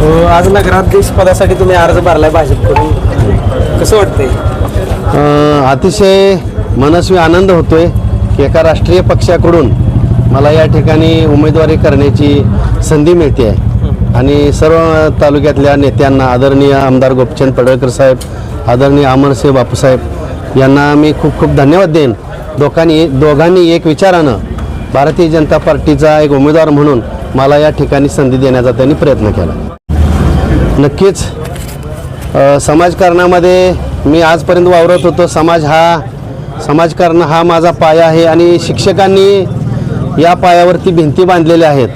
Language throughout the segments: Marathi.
आज नगराध्यक्ष पदासाठी तुम्ही अर्ज भरलाय भाजपकडून. कसं वाटतंय? अतिशय मनस्वी आनंद होतोय की एका राष्ट्रीय पक्षाकडून मला या ठिकाणी उमेदवारी करण्याची संधी मिळते आहे. आणि सर्व तालुक्यातल्या नेत्यांना आदरणीय आमदार गोपचंद पडळकर साहेब आदरणीय अमरसिंह बापूसाहेब यांना मी खूप खूप धन्यवाद देईन. दोघांनी दोघांनी एक विचारानं भारतीय जनता पार्टीचा एक उमेदवार म्हणून मला या ठिकाणी संधी देण्याचा त्यांनी प्रयत्न केला. नक्कीच. समाजकारणामध्ये मी आजपर्यंत वावरत होतो. समाज हा समाजकारण हा माझा पाया आहे आणि शिक्षकांनी या पायावरती भिंती बांधलेल्या आहेत.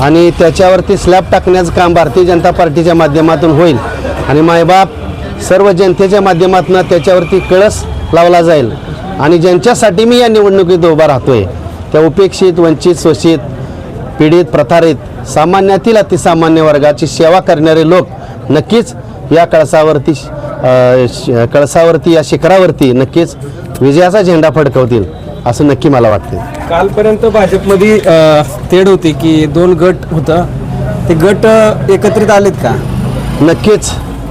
आणि त्याच्यावरती स्लॅब टाकण्याचं काम भारतीय जनता पार्टीच्या माध्यमातून होईल. आणि मायबाप सर्व जनतेच्या माध्यमातून त्याच्यावरती कळस लावला जाईल. आणि ज्यांच्यासाठी मी या निवडणुकीत उभा राहतो आहे त्या उपेक्षित वंचित शोषित पीडित प्रतारित सामान्यातील अतिसामान्य वर्गाची सेवा करणारे लोक नक्कीच या कळसावरती कळसावरती या शिखरावरती नक्कीच विजयाचा झेंडा फडकवतील असं नक्की मला वाटते कालपर्यंत भाजपमध्ये तेढ होती की दोन गट होतं. ते गट एकत्रित आलेत का? नक्कीच.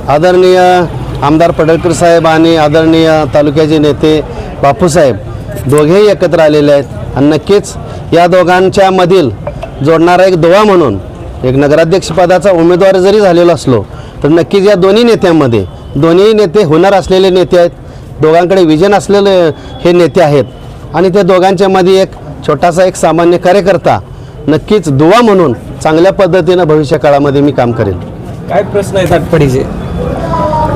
आदरणीय आमदार पडळकर साहेब आणि आदरणीय तालुक्याचे नेते बापूसाहेब दोघेही एकत्र आलेले आहेत. आणि नक्कीच या दोघांच्या मधील जोडणारा एक दुवा म्हणून एक नगराध्यक्षपदाचा उमेदवार जरी झालेलो असलो तर नक्कीच या दोन्ही नेत्यांमध्ये दोन्ही नेते होणार असलेले नेते आहेत. दोघांकडे विजन असलेले हे नेते आहेत. आणि त्या दोघांच्या मध्ये एक छोटासा एक सामान्य कार्यकर्ता नक्कीच दुवा म्हणून चांगल्या पद्धतीनं भविष्य काळामध्ये मी काम करेन काय प्रश्न आहेत आटपाडीचे?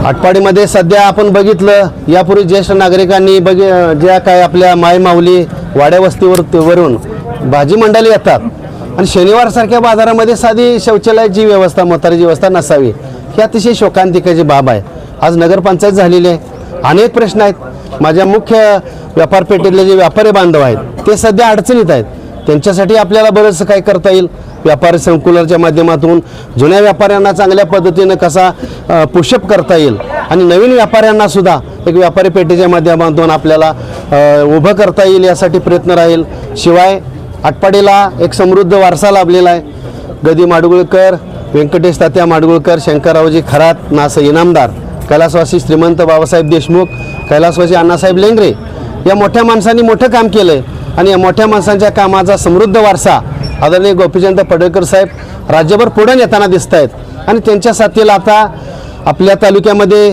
आटपाडीमध्ये सध्या आपण बघितलं यापूर्वी ज्येष्ठ नागरिकांनी बघि ज्या काय आपल्या माय माऊली वाड्या वस्तीवर वरून भाजी मंडळी येतात. आणि शनिवारसारख्या बाजारामध्ये साधी शौचालयाची व्यवस्था मोतारीची व्यवस्था नसावी ही अतिशय शोकांतिकाची बाब आहे. आज नगरपंचायत झालेली आहे. अनेक प्रश्न आहेत. माझ्या मुख्य व्यापारपेठेतले जे व्यापारी बांधव आहेत ते सध्या अडचणीत आहेत. त्यांच्यासाठी आपल्याला बरंचसं काय करता येईल? व्यापारी संकुलरच्या माध्यमातून जुन्या व्यापाऱ्यांना चांगल्या पद्धतीनं कसा पुषप पुशअप करता येईल? आणि नवीन व्यापाऱ्यांना सुद्धा एक व्यापारी पेठेच्या माध्यमातून आपल्याला उभं करता येईल यासाठी प्रयत्न राहील. शिवाय आटपाडीला एक समृद्ध वारसा लाभलेला आहे. गदी माडगुळकर व्यंकटेश तात्या माडगुळकर शंकररावजी खरात नास इनामदार कैलासवासी श्रीमंत बाबासाहेब देशमुख कैलासवासी अण्णासाहेब लेंगरे या मोठ्या माणसांनी मोठं काम केलं आहे आणि या मोठ्या माणसांच्या कामाचा समृद्ध वारसा आदरणीय गोपीचंद पडळकर साहेब राज्यभर पुढे नेताना दिसत आहेत आणि त्यांच्या साथीला आता आपल्या तालुक्यामध्ये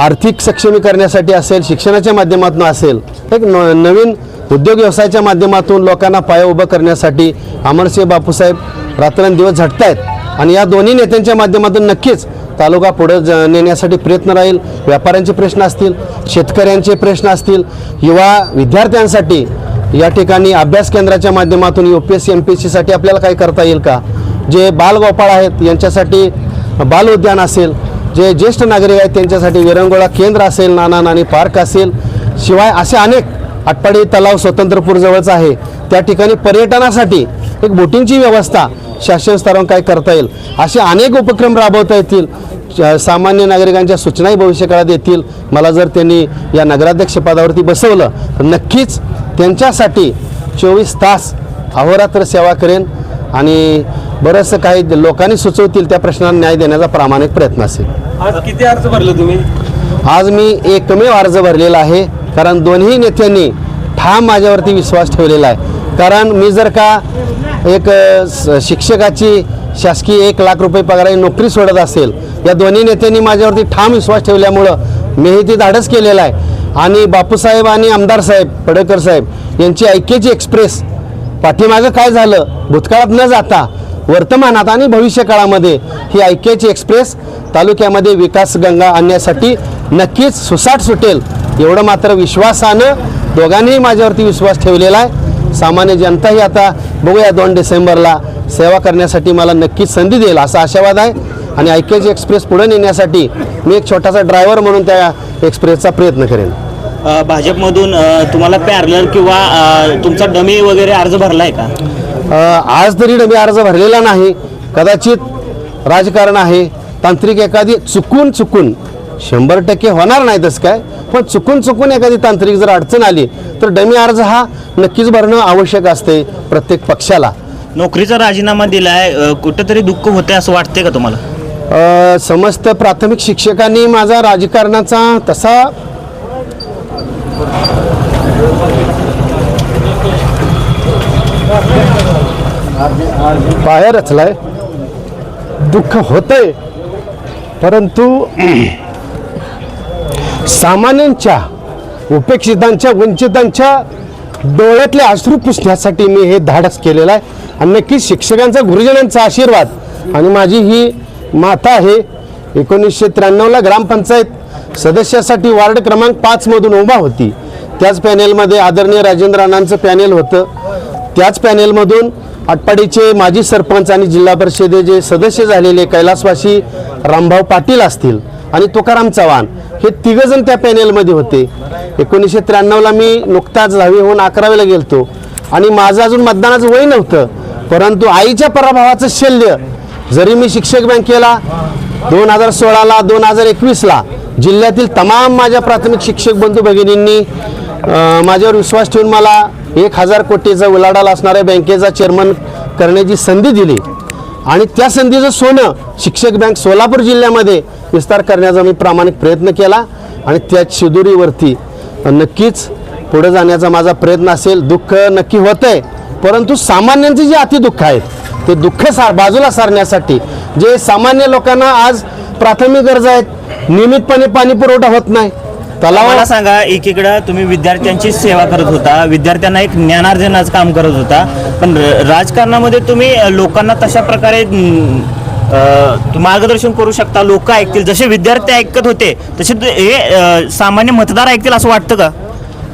आर्थिक सक्षमी करण्यासाठी असेल शिक्षणाच्या माध्यमातून असेल एक न नवीन उद्योग व्यवसायाच्या माध्यमातून लोकांना पाया उभं करण्यासाठी अमरसिंह बापूसाहेब रात्रंदिवस झटत आहेत आणि या दोन्ही नेत्यांच्या माध्यमातून नक्कीच तालुका पुढे ज नेण्यासाठी प्रयत्न राहील. व्यापाऱ्यांचे प्रश्न असतील शेतकऱ्यांचे प्रश्न असतील युवा विद्यार्थ्यांसाठी या ठिकाणी अभ्यास केंद्राच्या माध्यमातून U P S C M P S सीसाठी आपल्याला काही करता येईल का? जे बालगोपाळ आहेत यांच्यासाठी बाल उद्यान असेल जे ज्येष्ठ नागरिक आहेत त्यांच्यासाठी विरंगोळा केंद्र असेल नाना नानी पार्क असेल शिवाय असे अनेक आटपाडी तलाव स्वतंत्रपूर जवळचा आहे. त्या ठिकाणी पर्यटनासाठी एक बोटिंगची व्यवस्था शासन स्तरावर काय करता येईल? असे अनेक उपक्रम राबवता येतील. श- सामान्य नागरिकांच्या सूचनाही भविष्यकाळात येतील. मला जर त्यांनी या नगराध्यक्षपदावरती बसवलं तर नक्कीच त्यांच्यासाठी चोवीस तास अहोरात्र सेवा करेन आणि बरंचसं काही लोकांनी सुचवतील त्या प्रश्नांना न्याय देण्याचा प्रामाणिक प्रयत्न असेल. आज किती अर्ज भरले तुम्ही? आज मी एकमेव अर्ज भरलेला आहे कारण दोन्ही नेत्यांनी ठाम माझ्यावरती विश्वास ठेवलेला आहे. कारण मी जर का एक स- शिक्षकाची शासकीय एक लाख रुपये पगाराची नोकरी सोडत असेल या दोन्ही नेत्यांनी माझ्यावरती ठाम विश्वास ठेवल्यामुळं मीही ती धाडस केलेला आहे. आणि बापूसाहेब आणि आमदार साहेब पडळकर साहेब यांची ऐक्याची एक्सप्रेस पाठीमागं काय झालं भूतकाळात न जाता वर्तमानात आणि भविष्य काळामध्ये ही ऐक्याची एक्सप्रेस तालुक्यामध्ये विकास गंगा आणण्यासाठी नक्कीच सुसाट सुटेल एवढं मात्र विश्वासानं दोघांनीही माझ्यावरती विश्वास ठेवलेला आहे. सामान्य जनताही आता बघूया दोन डिसेंबरला सेवा करण्यासाठी मला नक्कीच संधी देईल असा आशावाद आहे. आणि ऐक्याची एक्सप्रेस पुढे नेण्यासाठी मी एक छोटासा ड्रायव्हर म्हणून त्या एक्सप्रेसचा प्रयत्न करेन. भाजपमधून तुम्हाला पॅरलर किंवा तुमचा डमी वगैरे अर्ज भरला आहे का आज तरी मी अर्ज भरलेला नाही. कदाचित राजकारण आहे. तांत्रिक एखादी चुकून चुकून शंभर टक्के होणार नाही तसं काय पण चुकून चुकून एखादी तांत्रिक जर अडचण आली तर डमी अर्ज हा नक्कीच भरणं आवश्यक असते प्रत्येक पक्षाला. नोकरीचा राजीनामा दिलाय अ, कुठंतरी दुःख होते असं वाटतंय का तुम्हाला? समस्त प्राथमिक शिक्षकांनी माझा राजकारणाचा तसा पाया रचलाय. दुःख होतंय. परंतु सामान्यांच्या उपेक्षितांच्या वंचितांच्या डोळ्यातले अश्रू पुसण्यासाठी मी हे धाडस केलेलं आहे. आणि नक्कीच शिक्षकांचा गुरुजनांचा आशीर्वाद. आणि माझी ही माता आहे. एकोणीसशे त्र्याण्णवला ग्रामपंचायत सदस्यासाठी वार्ड क्रमांक पाचमधून उभा होती. त्याच पॅनेलमध्ये आदरणीय राजेंद्र अण्णांचं पॅनेल होतं. त्याच पॅनेलमधून आटपाडीचे माजी सरपंच आणि जिल्हा परिषदेचे सदस्य झालेले कैलासवासी रामभाऊ पाटील असतील आणि तुकाराम चव्हाण हे तिघजण त्या पॅनेलमध्ये होते. एकोणीसशे त्र्याण्णवला मी नुकताच दहावीहून अकरावीला गेलतो आणि माझं अजून मतदानाचं वय नव्हतं परंतु आईच्या पराभवाचं शल्य जरी मी शिक्षक बँकेला दोन हजार सोळाला दोन हजार एकवीसला जिल्ह्यातील तमाम माझ्या प्राथमिक शिक्षक बंधू भगिनींनी माझ्यावर विश्वास ठेवून मला एक हजार कोटीचा उलाढाल असणाऱ्या बँकेचा चेअरमन करण्याची संधी दिली. आणि त्या संधीचं सोनं शिक्षक बँक सोलापूर जिल्ह्यामध्ये विस्तार करण्याचा मी प्रामाणिक प्रयत्न केला आणि त्या शिदुरीवरती नक्कीच पुढे जाण्याचा माझा प्रयत्न असेल दुःख नक्की होतं आहे परंतु सामान्यांचे जे अतिदुःख आहेत ते दुःख सार बाजूला सारण्यासाठी जे सामान्य लोकांना आज प्राथमिक गरजा आहेत नियमितपणे पाणी पुरवठा होत नाही. मला सांगा एकीकडं तुम्ही विद्यार्थ्यांची सेवा करत होता विद्यार्थ्यांना एक ज्ञानार्जनाचं काम करत होता पण राजकारणामध्ये तुम्ही लोकांना तशा प्रकारे मार्गदर्शन करू शकता लोक ऐकतील. जसे विद्यार्थी ऐकत होते तसे हे सामान्य मतदार ऐकतील असं वाटतं का?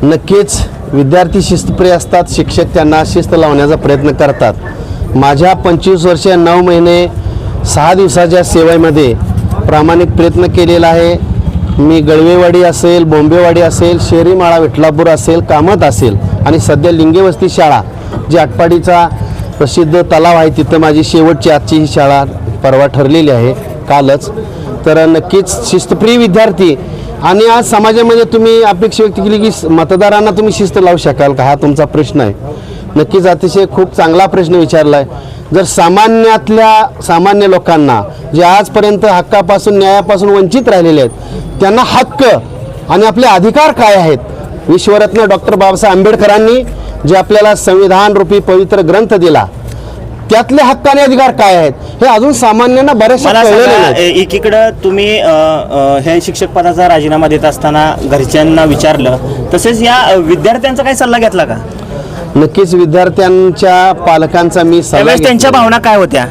नक्कीच. विद्यार्थी शिस्तप्रिय असतात शिक्षक त्यांना शिस्त लावण्याचा प्रयत्न करतात. माझ्या पंचवीस वर्ष नऊ महिने सहा दिवसाच्या सेवेमध्ये प्रामाणिक प्रयत्न केलेला आहे. मी गळवेवाडी असेल बोंबेवाडी असेल शेरीमाळा विठलापूर असेल कामत असेल आणि सध्या लिंगेवस्ती शाळा जी आटपाडीचा प्रसिद्ध तलाव आहे तिथं माझी शेवटची आजची ही शाळा परवा ठरलेली आहे कालच. तर नक्कीच शिस्तप्रिय विद्यार्थी आणि आज समाजामध्ये तुम्ही अपेक्षा व्यक्त केली की मतदारांना तुम्ही शिस्त लावू शकाल का? हा तुमचा प्रश्न आहे. नक्कीच अतिशय खूप चांगला प्रश्न विचारला आहे जर सामान्यातल्या सामान्य लोकांना जे आजपर्यंत हक्कापासून न्यायापासून वंचित राहिलेले आहेत त्यांना हक्क आणि आपले अधिकार काय आहेत? विश्वरत्न डॉक्टर बाबासाहेब आंबेडकरांनी जे आपल्याला संविधान रूपी पवित्र ग्रंथ दिला त्यातले हक्क आणि अधिकार काय आहेत? हे अजून सामान्यांना मला सांगा ए- एकीकडं तुम्ही अ, अ, हे शिक्षक पदाचा राजीनामा देत असताना घरच्यांना विचारलं तसेच या अ, विद्यार्थ्यांचा काही सल्ला घेतला का? नक्कीच विद्यार्थ्यांच्या पालकांचा मी सल्ला त्यावेळेस त्यांच्या घेतला. भावना काय होत्या?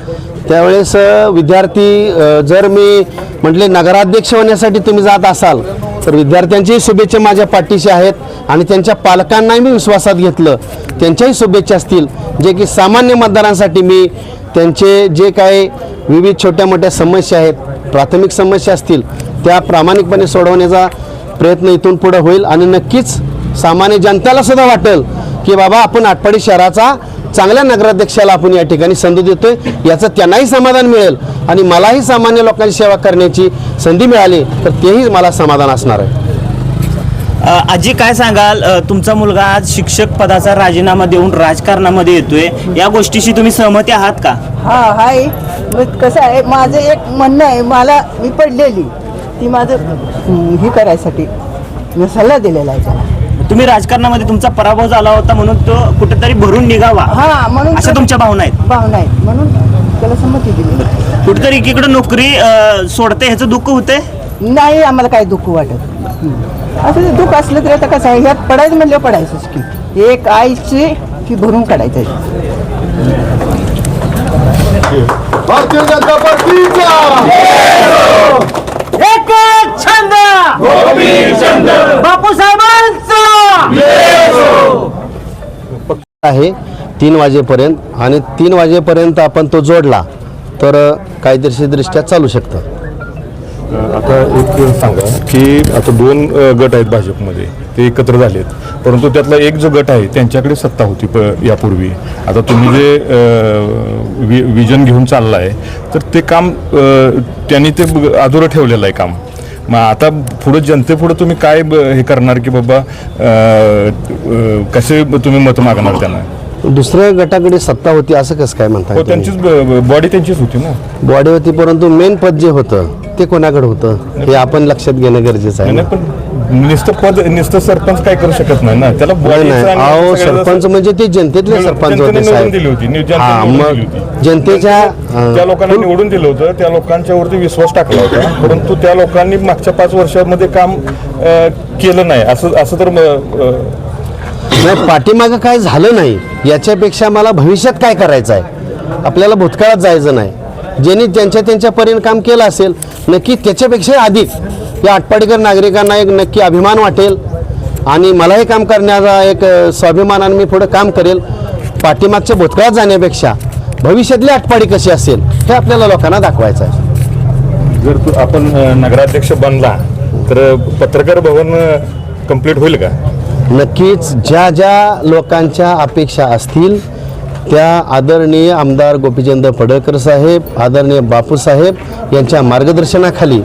त्यावेळेस अ, विद्यार्थी अ, जर मी म्हटले नगराध्यक्ष होण्यासाठी तुम्ही जात असाल तर विद्यार्थ्यांच्याही शुभेच्छा माझ्या पाठीशी आहेत आणि त्यांच्या पालकांनाही मी विश्वासात घेतलं. त्यांच्याही शुभेच्छा असतील जे की सामान्य मतदारांसाठी मी त्यांचे जे काही विविध छोट्या मोठ्या समस्या आहेत प्राथमिक समस्या असतील त्या प्रामाणिकपणे सोडवण्याचा प्रयत्न इथून पुढं होईल. आणि नक्कीच सामान्य जनतेला सुद्धा वाटेल की बाबा आपण आटपाडी शहराचा चांगल्या नगराध्यक्षाला आपण या ठिकाणी संधी देतोय याचं त्यांनाही समाधान मिळेल. आणि मलाही सामान्य लोकांची सेवा करण्याची संधी मिळाली तर तेही मला समाधान असणार आहे. आजी काय सांगाल? तुमचा मुलगा आज शिक्षक पदाचा राजीनामा देऊन राजकारणामध्ये येतोय. या गोष्टीशी तुम्ही सहमती आहात का? हा हाय. कसं आहे माझं एक म्हणणं आहे मला मी पडलेली. ती माझं हं, करायसाठी मी सल्ला दिलेला आहे त्याला. तुम्ही राजकारणामध्ये तुमचा पराभव झाला होता म्हणून तो कुठेतरी भरून निघावा. हा म्हणून अशा तुमच्या भावना आहेत. भावना आहेत. म्हणून त्याला संमती दिली. कुठेतरी एकीकडे नोकरी सोडते ह्याचं दुःख होते नाही आम्हाला काही दुःख वाटत. असं ते दुःख असलं तरी आता कसं आहे ह्यात पडायचं म्हणलं पडायचंच की. एक आईची की भरून काढायचं. भारतीय जनता पार्टीचा! छंद! बापू आहे तीन वाजेपर्यंत आणि तीन वाजेपर्यंत आपण तो जोडला तर कायदेशीर दृष्ट्या चालू शकतं. आता एक सांगा की आता दोन गट आहेत भाजपमध्ये. ते एकत्र झालेत. परंतु त्यातला एक जो गट आहे त्यांच्याकडे सत्ता होती प यापूर्वी. आता तुम्ही जे विजन घेऊन चालला आहे तर ते काम त्यांनी ते अधुरं ठेवलेलं आहे काम. मग आता पुढं जनतेपुढं तुम्ही काय हे करणार की बाबा कसे तुम्ही मत मागणार त्यांना? दुसऱ्या गटाकडे सत्ता होती असं कसं काय म्हणता हो त्यांचीच बॉडी त्यांचीच होती ना. बॉडी होती परंतु मेन पद जे होतं ते कोणाकडे होतं? हे आपण लक्षात घेणं गरजेचं आहे नाही ना. पण नुसतं पद नुसतं सरपंच काय करू शकत नाही ना. त्याला नाही आणि अहो सरपंच म्हणजे ते जनतेतले सरपंच जनतेने होते निवडून साहेब. दिली होती. नि- जनतेने हा निवडून मग दिली होती. जनतेच्या त्या लोकांना निवडून दिलं होतं. त्या लोकांच्यावरती विश्वास टाकला होता. परंतु त्या लोकांनी मागच्या पाच वर्षामध्ये काम अं, केलं नाही. असं असं तर अं, नाही पाठीमागं काय झालं नाही? याच्यापेक्षा मला भविष्यात काय करायचं आहे? आपल्याला भूतकाळात जायचं नाही. ज्यांनी त्यांच्या त्यांच्या परीने काम केलं असेल नक्की त्याच्यापेक्षा अधिक या आटपाडीकर नागरिकांना एक नक्की अभिमान वाटेल. आणि मलाही काम करण्याचा एक स्वाभिमानाने मी पुढं काम करेल. पाठीमागच्या भूतकाळात जाण्यापेक्षा भविष्यातली आटपाडी कशी असेल हे आपल्याला लोकांना दाखवायचं आहे. जर तू आपण नगराध्यक्ष बनला तर पत्रकार भवन कंप्लीट होईल का? नक्कीच ज्या ज्या लोकांच्या अपेक्षा असतील त्या आदरणीय आमदार गोपीचंद पडळकर साहेब आदरणीय बापू साहेब यांच्या मार्गदर्शनाखाली.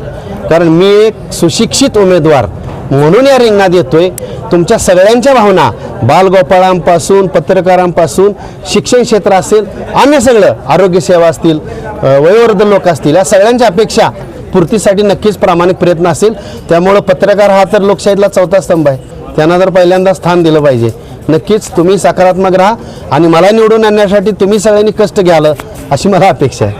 कारण मी एक सुशिक्षित उमेदवार म्हणून या रिंगणात येतोय. तुमच्या सगळ्यांच्या भावना बालगोपाळांपासून पत्रकारांपासून शिक्षण क्षेत्र असेल अन्य सगळं आरोग्यसेवा असतील वयोवर्ध वयोवृद्ध लोक असतील या सगळ्यांच्या अपेक्षा पूर्तीसाठी नक्कीच प्रामाणिक प्रयत्न असेल. त्यामुळं पत्रकार हा तर लोकशाहीतला चौथा स्तंभ आहे. त्यांना तर पहिल्यांदा स्थान दिलं पाहिजे. नक्कीच तुम्ही सकारात्मक राहा आणि मला निवडून आणण्यासाठी तुम्ही सगळ्यांनी कष्ट घ्याल अशी मला अपेक्षा आहे.